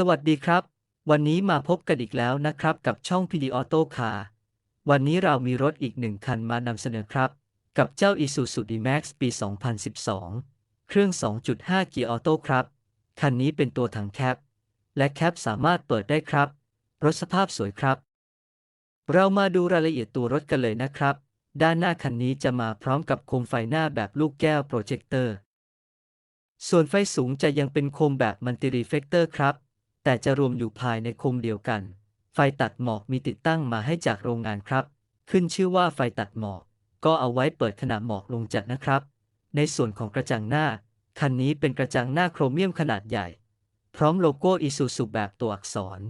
สวัสดีครับ วันนี้มาพบกันอีกแล้วนะครับ กับช่อง PD Auto Car วันนี้เรามีรถอีกหนึ่งคันมานำเสนอครับ กับเจ้า Isuzu D-Max ปี 2012 เครื่อง 2.5 เกียร์ออโต้ครับ คันนี้เป็นตัวถังแคป และแคปสามารถเปิดได้ครับ รถสภาพสวยครับ เรามาดูรายละเอียดตัวรถกันเลยนะครับ ด้านหน้าคันนี้จะมาพร้อมกับโคมไฟหน้าแบบลูกแก้วโปรเจคเตอร์ ส่วนไฟสูงจะยังเป็นโคมแบบมัลติรีเฟกเตอร์ครับ แต่จะรวมอยู่ภายในคมเดียวกัน ไฟตัดหมอกมีติดตั้งมาให้จากโรงงานครับ ขึ้นชื่อว่าไฟตัดหมอก ก็เอาไว้เปิดขณะหมอกลงจัดนะครับ ในส่วนของกระจังหน้า คันนี้เป็นกระจังหน้าโครเมียมขนาดใหญ่ พร้อมโลโก้อิซูซุแบบตัวอักษร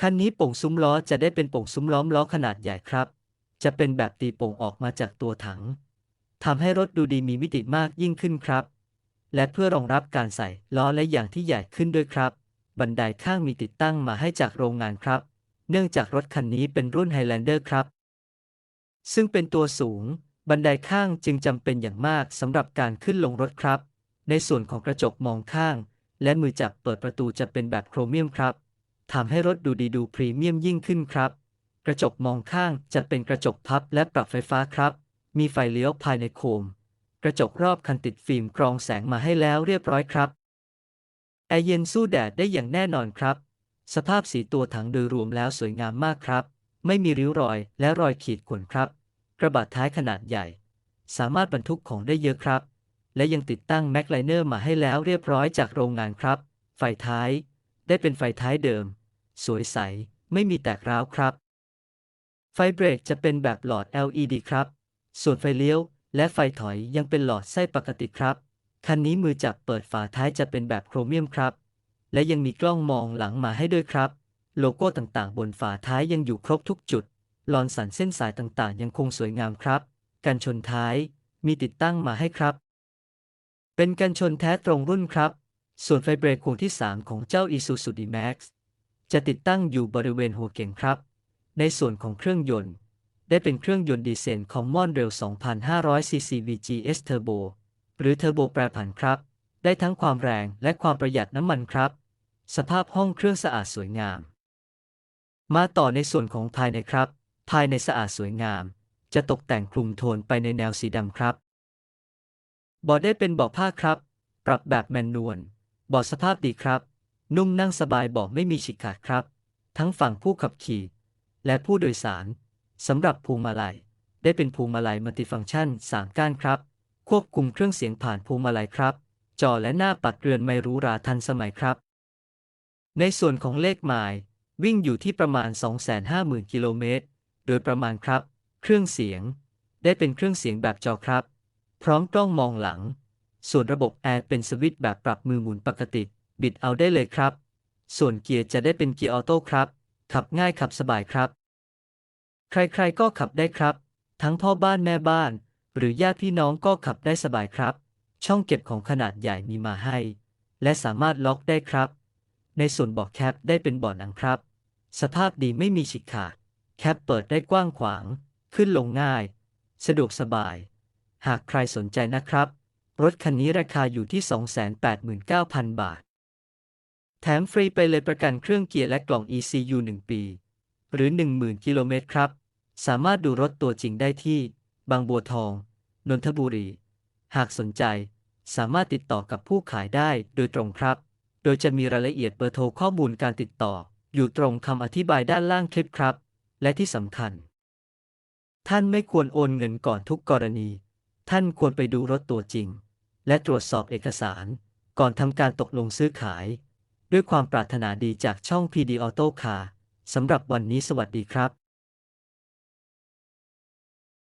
คันนี้โป่งซุ้มล้อจะได้เป็นโป่งซุ้มล้อมล้อขนาดใหญ่ครับ จะเป็นแบบตีโป่งออกมาจากตัวถังทำให้รถดูดีมีมิติมากยิ่งขึ้นครับ และเพื่อรองรับการใส่ล้อและอย่างที่ใหญ่ขึ้นด้วยครับ บันไดข้างมีติดตั้งมาให้จากโรงงานครับ เนื่องจากรถคันนี้เป็นรุ่น Highlander ครับ ซึ่งเป็นตัวสูง บันไดข้างจึงจำเป็นอย่างมากสำหรับการขึ้นลงรถครับ ในส่วนของกระจกมองข้าง และมือจับเปิดประตูจะเป็นแบบโครเมียมครับทำให้รถดูดีดูพรีเมียมยิ่งขึ้นครับ กระจกมองข้างจะเป็นกระจกพับและปรับไฟฟ้าครับ มีไฟเลี้ยวภายในโคม กระจกรอบคันติดฟิล์มกรองแสงมาให้แล้วเรียบร้อยครับ แอร์เย็นสู้แดดได้อย่างแน่นอนครับ สภาพสีตัวถังโดยรวมแล้วสวยงามมากครับ ไม่มีริ้วรอยและรอยขีดข่วนครับ กระบะท้ายขนาดใหญ่ สามารถบรรทุกของได้เยอะครับ และยังติดตั้งแม็กไลเนอร์มาให้แล้วเรียบร้อยจากโรงงานครับ ไฟท้าย ได้เป็นไฟท้ายเดิม สวยใส ไม่มีแตกร้าวครับ ไฟเบรกจะเป็นแบบหลอด LED ครับ ส่วนไฟเลี้ยว และไฟถอยยังเป็นหลอดไส้ปกติครับ คันนี้มือจับเปิดฝาท้ายจะเป็นแบบโครเมียมครับ และยังมีกล้องมองหลังมาให้ด้วยครับ โลโก้ต่างๆ บนฝาท้ายยังอยู่ครบทุกจุด ลอนสันเส้นสายต่างๆ ยังคงสวยงามครับ กันชนท้ายมีติดตั้งมาให้ครับ เป็นกันชนแท้ตรงรุ่นครับ ส่วนไฟเบรกคู่ที่ 3 ของเจ้า Isuzu D-Max จะติดตั้งอยู่บริเวณหัวเก่งครับ ในส่วนของเครื่องยนต์ ได้เป็นเครื่องยนต์ดีเซล Common Rail 2,500 cc VGS Turbo หรือเทอร์โบแปรผันครับ ได้ทั้งความแรงและความประหยัดน้ำมันครับ สภาพห้องเครื่องสะอาดสวยงาม มาต่อในส่วนของภายในครับ ภายในสะอาดสวยงาม จะตกแต่งคลุมโทนไปในแนวสีดำครับเบาะได้เป็นเบาะผ้าครับ ปรับแบบแมนนวลเบาะสภาพดีครับ นุ่มนั่งสบายเบาะไม่มีฉีกขาดครับ ทั้งฝั่งผู้ขับขี่ และผู้โดยสารสำหรับพวงมาลัย ได้เป็นพวงมาลัยมัลติฟังก์ชัน3ก้านครับ ควบคุมเครื่องเสียงผ่านพวงมาลัยครับ จอและหน้าปัดเรือนไม่รู้ราทันสมัยครับ ในส่วนของเลขหมาย วิ่งอยู่ที่ประมาณ 250,000 กิโลเมตร โดยประมาณครับ เครื่องเสียง ได้เป็นเครื่องเสียงแบบจอครับ พร้อมกล้องมองหลัง ส่วนระบบแอร์เป็นสวิตช์แบบปรับมือหมุนปกติ บิดเอาได้เลยครับ ส่วนเกียร์จะได้เป็นเกียร์ออโต้ครับ ขับง่ายขับสบายครับ ใครๆก็ขับได้ครับ ทั้งพ่อบ้านแม่บ้าน หรือญาติพี่น้องก็ขับได้สบายครับ ช่องเก็บของขนาดใหญ่มีมาให้ และสามารถล็อกได้ครับ ในส่วนเบาะแคปได้เป็นเบาะหนังครับ สภาพดีไม่มีฉีกขาด แคปเปิดได้กว้างขวาง ขึ้นลงง่าย สะดวกสบาย หากใครสนใจนะครับ รถคันนี้ราคาอยู่ที่ 289,000 บาท แถมฟรีไปเลยประกันเครื่องเกียร์และกล่อง ECU 1 ปี หรือ 10,000 กิโลเมตรครับ สามารถดูรถตัวจริงได้ที่ บางบัวทอง นนทบุรี หากสนใจ สามารถติดต่อกับผู้ขายได้โดยตรงครับ โดยจะมีรายละเอียดเบอร์โทรข้อมูลการติดต่อ อยู่ตรงคำอธิบายด้านล่างคลิปครับ และที่สำคัญ ท่านไม่ควรโอนเงินก่อนทุกกรณี ท่านควรไปดูรถตัวจริง และตรวจสอบเอกสาร ก่อนทำการตกลงซื้อขาย ด้วยความปรารถนาดีจากช่อง PD Auto Car สำหรับวันนี้สวัสดีครับ